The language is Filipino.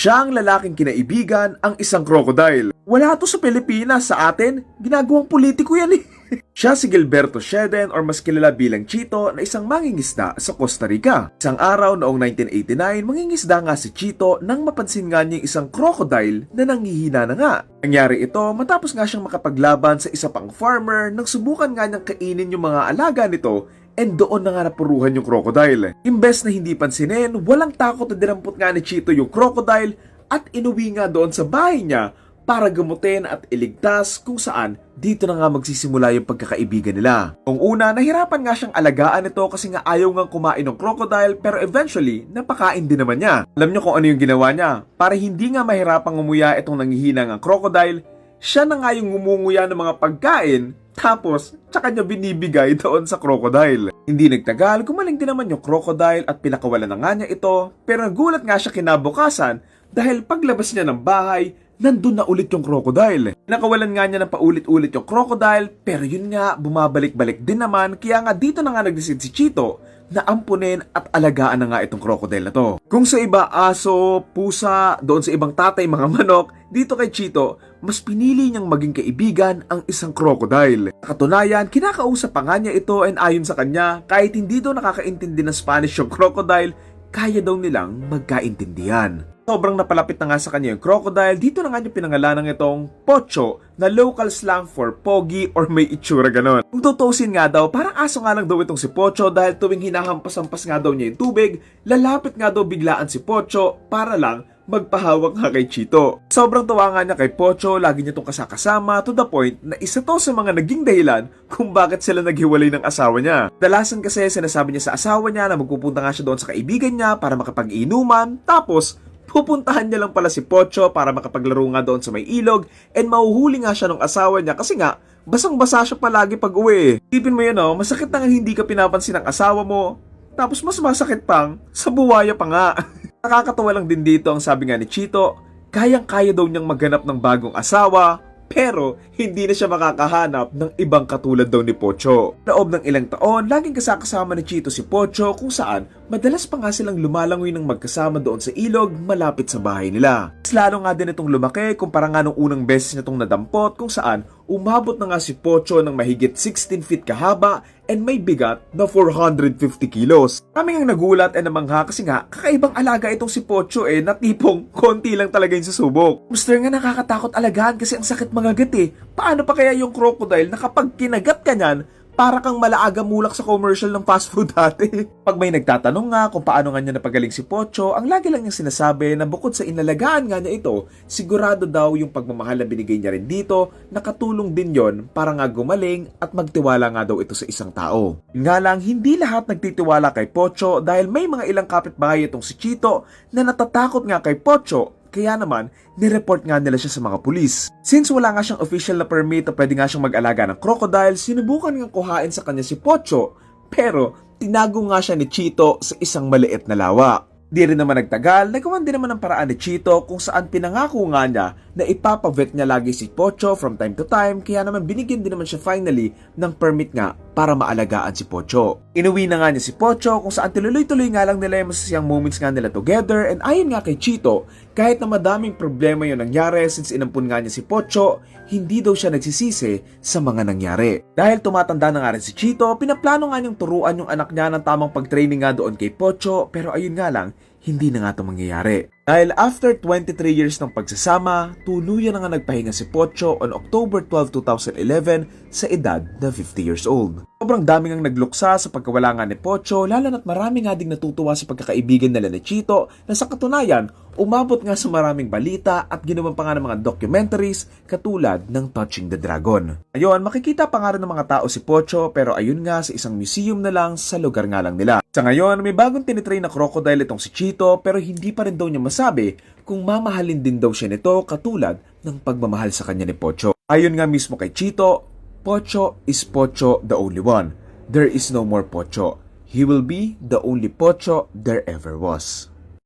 Siya ang lalaking kinaibigan ang isang crocodile. Wala to sa Pilipinas, sa atin, ginagawang politiko yan eh. Siya si Gilberto Sheden or mas kilala bilang Chito na isang mangingisda sa Costa Rica. Isang araw noong 1989, mangingisda nga si Chito nang mapansin nga niya isang crocodile na nanghihina na nga. Nangyari ito matapos nga siyang makapaglaban sa isa pang farmer nang subukan nga niyang kainin yung mga alaga nito and doon na nga napuruhan yung crocodile. Imbes na hindi pansinin, walang takot na dinampot nga ni Chito yung crocodile at inuwi nga doon sa bahay niya para gamutin at iligtas kung saan dito na nga magsisimula yung pagkakaibigan nila. Kung una, nahirapan nga siyang alagaan ito kasi nga ayaw nga kumain ng crocodile pero eventually, napakain din naman niya. Alam niyo kung ano yung ginawa niya? Para hindi nga mahirapang umuya itong nangihinang ang crocodile, siya na nga yung ngumunguya ng mga pagkain tapos, tsaka niya binibigay doon sa crocodile. Hindi nagtagal, gumaling din naman yung crocodile at pinakawalan na nga niya ito. Pero nagulat nga siya kinabukasan dahil paglabas niya ng bahay, nandun na ulit yung crocodile. Nakawalan nga niya ng paulit-ulit yung crocodile, pero yun nga, bumabalik-balik din naman, kaya nga dito na nga nag-decide si Chito na ampunin at alagaan na nga itong crocodile na to. Kung sa iba, aso, pusa, doon sa ibang tatay, mga manok, dito kay Chito, mas pinili niyang maging kaibigan ang isang crocodile. Katunayan, kinakausap pa nga niya ito and ayon sa kanya, kahit hindi daw nakakaintindi ng Spanish yung crocodile, kaya daw nilang magkaintindihan. Sobrang napalapit na nga sa kanya yung crocodile, dito na nga niya pinangalanan itong Pocho na local slang for pogi or may itsura ganon. Kung tutusin nga daw, parang aso nga lang daw itong si Pocho dahil tuwing hinahampas-hampas nga daw niya yung tubig, lalapit nga daw biglaan si Pocho para lang magpahawak nga kay Chito. Sobrang tuwa nga niya kay Pocho, lagi niya itong kasakasama to the point na isa to sa mga naging dahilan kung bakit sila naghiwalay ng asawa niya. Dalasan kasi sinasabi niya sa asawa niya na magpupunta nga siya doon sa kaibigan niya para makapag-inuman, tapos pupuntahan niya lang pala si Pocho para makapaglaro nga doon sa may ilog and mahuhuli nga siya ng asawa niya kasi nga basang-basa siya palagi pag uwi. Tipin mo yun oh, masakit na nga hindi ka pinapansin ng asawa mo tapos mas masakit pang sa buwaya pa nga. Nakakatawa lang din dito ang sabi nga ni Chito, kayang-kaya daw niyang maghanap ng bagong asawa, pero hindi na siya makakahanap ng ibang katulad daw ni Pocho. Loob ng ilang taon, laging kasakasama ni Chito si Pocho kung saan madalas pa nga silang lumalangoy ng magkasama doon sa ilog malapit sa bahay nila. Mas lalo nga din itong lumaki kumpara nga nung unang beses niya itong nadampot kung saan umabot na nga si Pocho ng mahigit 16 feet kahaba and may bigat na 450 kilos. Kami ang nagulat at namangha kasi nga kakaibang alaga itong si Pocho eh na tipong konti lang talaga yung susubok. Mister nga nakakatakot alagaan kasi ang sakit mga gat eh. Paano pa kaya yung crocodile na kapag kinagat ka niyan, para kang malaaga mulak sa commercial ng fast food dati. Pag may nagtatanong nga kung paano nga niya napagaling si Pocho, ang lagi lang niyang sinasabi na bukod sa inalagaan nga niya ito, sigurado daw yung pagmamahal na binigay niya rin dito, nakatulong din yon para nga gumaling at magtiwala nga daw ito sa isang tao. Nga lang, hindi lahat nagtitiwala kay Pocho dahil may mga ilang kapitbahay itong si Chito na natatakot nga kay Pocho kaya naman, nireport nga nila siya sa mga pulis. Since wala nga siyang official na permit na pwede nga siyang mag-alaga ng crocodile, sinubukan nga kuhain sa kanya si Pocho. Pero, tinago nga siya ni Chito sa isang maliit na lawa. Di rin naman nagtagal, nagawan din naman ng paraan ni Chito kung saan pinangako nga niya na ipapavet niya lagi si Pocho from time to time kaya naman binigyan din naman siya finally ng permit nga para maalagaan si Pocho. Inuwi na nga niya si Pocho kung saan tinuloy-tuloy nga lang nila yung masasayang moments nga nila together and ayon nga kay Chito, kahit na madaming problema yung nangyari since inampun nga niya si Pocho, hindi daw siya nagsisisi sa mga nangyari. Dahil tumatanda na nga rin si Chito, pinaplano nga niyang turuan yung anak niya ng tamang pag-training nga doon kay Pocho pero ayun nga lang, hindi na nga ito mangyayari. Dahil after 23 years ng pagsasama, tuluyan na nga nagpahinga si Pocho on October 12, 2011 sa edad na 50 years old. Sobrang daming ang nagluksa sa pagkawala nga ni Pocho, lalo na't marami nga ding natutuwa sa pagkakaibigan nila ni Chito na sa katunayan, umabot nga sa maraming balita at ginawa pa nga ng mga documentaries katulad ng Touching the Dragon. Ngayon, makikita pa nga rin ng mga tao si Pocho pero ayun nga sa isang museum na lang sa lugar nga lang nila. Sa ngayon, may bagong tinitrain na crocodile itong si Chito pero hindi pa rin daw niya masabi kung mamahalin din daw siya nito katulad ng pagmamahal sa kanya ni Pocho. Ayon nga mismo kay Chito, Pocho is Pocho the only one. There is no more Pocho. He will be the only Pocho there ever was.